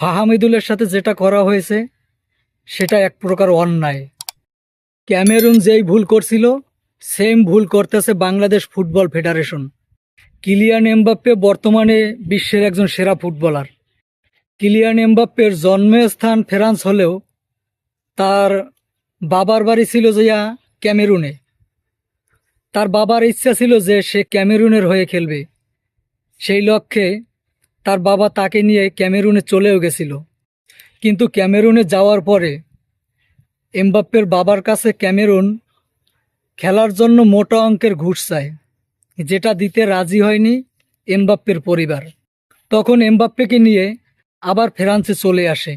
ফাহামিদুলের সাথে যেটা করা হয়েছে, সেটা এক প্রকার অন্যায়। ক্যামেরুন যেই ভুল করছিল, সেম ভুল করতেছে Bangladesh football federation. Kylian Mbappe বর্তমানে বিশ্বের একজন সেরা ফুটবলার। কিলিয়ান এমবাপ্পের জন্মস্থান ফ্রান্স হলেও তার বাবার বাড়ি ছিল যে ক্যামেরুনে। তার বাবার ইচ্ছা ছিল যে সে ক্যামেরুনের হয়ে খেলবে। সেই লক্ষ্যে তার বাবা তাকে নিয়ে ক্যামেরুনে চলেও গেছিল। কিন্তু ক্যামেরুনে যাওয়ার পরে এমবাপ্পের বাবার কাছে ক্যামেরুন খেলার জন্য মোটা অঙ্কের ঘুষ চায়, যেটা দিতে রাজি হয়নি এমবাপ্পের পরিবার। তখন এমবাপ্পেকে নিয়ে আবার ফ্রান্সে চলে আসে।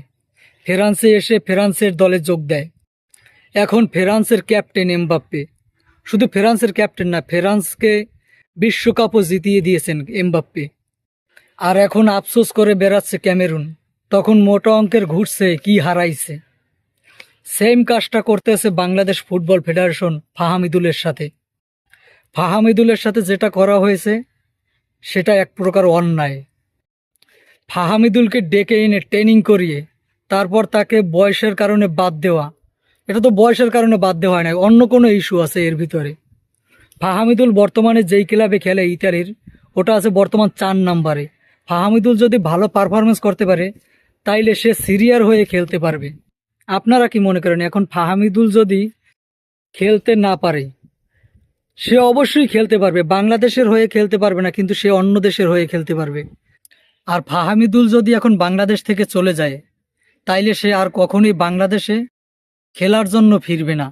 ফ্রান্সে এসে ফ্রান্সের দলে যোগ দেয়। এখন ফ্রান্সের ক্যাপ্টেন এমবাপ্পে। শুধু ফ্রান্সের ক্যাপ্টেন না, ফ্রান্সকে বিশ্বকাপও জিতিয়ে দিয়েছেন এমবাপ্পে। আর এখন আফসোস করে বেড়াচ্ছে ক্যামেরুন। তখন মোটা অঙ্কের ঘুরছে, কি হারাইছে। সেম কাজটা করতেছে বাংলাদেশ ফুটবল ফেডারেশন ফাহামিদুলের সাথে। ফাহামিদুলের সাথে যেটা করা হয়েছে, সেটা এক প্রকার অন্যায়। ফাহামিদুলকে ডেকে এনে ট্রেনিং করিয়ে, তারপর তাকে বয়সের কারণে বাদ দেওয়া। এটা তো বয়সের কারণে বাদ দেওয়া হয় না অন্য কোনো ইস্যু আছে এর ভিতরে। ফাহামিদুল বর্তমানে যেই ক্লাবে খেলে ইতালির, ওটা আছে বর্তমান চার নাম্বারে। ফাহামিদুল যদি ভালো পারফরমেন্স করতে পারে, তাইলে সে সিরিয়ার হয়ে খেলতে পারবে। আপনারা কি মনে করেন, এখন ফাহামিদুল যদি খেলতে না পারে, সে অবশ্যই খেলতে পারবে, বাংলাদেশের হয়ে খেলতে পারবে না, কিন্তু সে অন্য দেশের হয়ে খেলতে পারবে। আর ফাহামিদুল যদি এখন বাংলাদেশ থেকে চলে যায়, তাইলে সে আর কখনোই বাংলাদেশে খেলার জন্য ফিরবে না।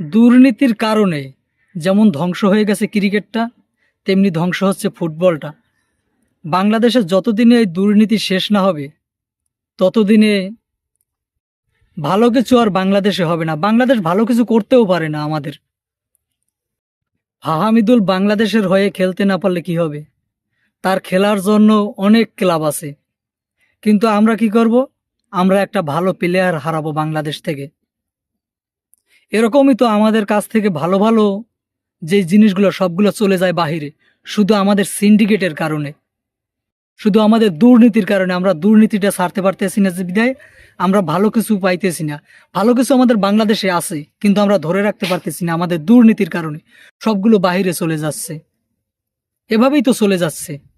দুর্নীতির কারণে যেমন ধ্বংস হয়ে গেছে ক্রিকেটটা, তেমনি ধ্বংস হচ্ছে ফুটবলটা। বাংলাদেশে যতদিনে এই দুর্নীতি শেষ না হবে, ততদিনে ভালো কিছু আর বাংলাদেশে হবে না। বাংলাদেশ ভালো কিছু করতেও পারে না আমাদের। হাহামিদুল বাংলাদেশের হয়ে খেলতে না পারলে কি হবে? তার খেলার জন্য অনেক ক্লাব আছে। কিন্তু আমরা কি করব? আমরা একটা ভালো প্লেয়ার হারাবো বাংলাদেশ থেকে। এরকমই তো আমাদের কাছ থেকে ভালো ভালো যে জিনিসগুলো সবগুলো চলে যায় বাহিরে। শুধু আমাদের সিন্ডিকেটের কারণে। শুধু আমাদের দুর্নীতির কারণে আমরা দুর্নীতিটা ছাড়তে পারতেছি না যে বিদায়, আমরা ভালো কিছু পাইতেছি না। ভালো কিছু আমাদের বাংলাদেশে আছে, কিন্তু আমরা ধরে রাখতে পারতেছি না আমাদের দুর্নীতির কারণে। সবগুলো বাহিরে চলে যাচ্ছে। এভাবেই তো চলে যাচ্ছে।